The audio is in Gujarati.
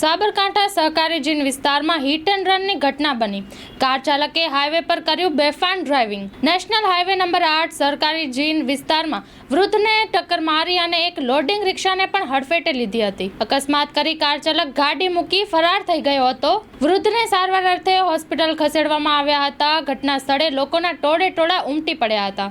સાબરકાંઠા સહકારી જીન વિસ્તારમાં હિટ એન્ડ રનની ઘટના બની. કાર ચાલકે હાઈવે પર કર્યું બેફાન ડ્રાઇવિંગ નેશનલ હાઈવે નંબર આઠ સરકારી જીન વિસ્તારમાં વૃદ્ધને ટક્કર મારી અને એક લોડિંગ રિક્ષાને પણ હડફેટે લીધી હતી. અકસ્માત કરી કાર ચાલક ગાડી મૂકી ફરાર થઈ ગયો હતો. વૃદ્ધને સારવાર અર્થે હોસ્પિટલ ખસેડવામાં આવ્યા હતા. ઘટના સ્થળે લોકોના ટોળે ટોળા ઉમટી પડ્યા હતા.